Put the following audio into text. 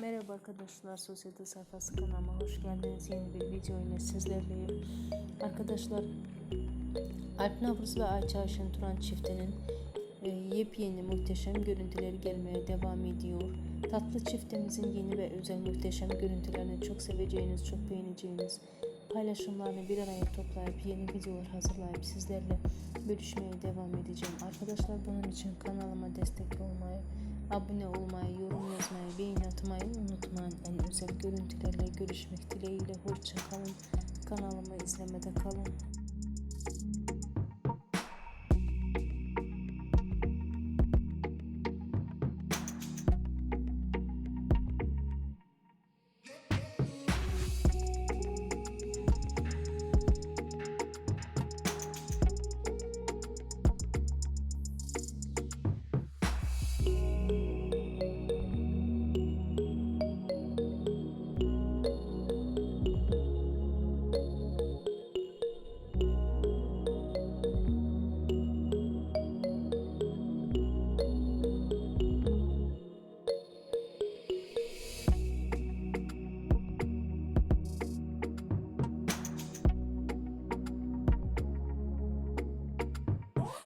Merhaba arkadaşlar, Sosyete Sayfası kanalıma hoş geldiniz. Yeni bir video ile sizlerleyim. Arkadaşlar, Alp Navruz ve Ayça Ayşen Turan çiftinin e, yepyeni muhteşem görüntüleri gelmeye devam ediyor. Tatlı çiftimizin yeni ve özel muhteşem görüntülerini çok seveceğiniz, çok beğeneceğiniz paylaşımlarını bir araya toplayıp yeni videolar hazırlayıp sizlerle bölüşmeye devam edeceğim. Arkadaşlar bunun için kanalıma destek olmayı, abone atmayı unutmayın. En özel görüntülerle görüşmek dileğiyle. Hoşça kalın. Kanalımı izlemede kalın.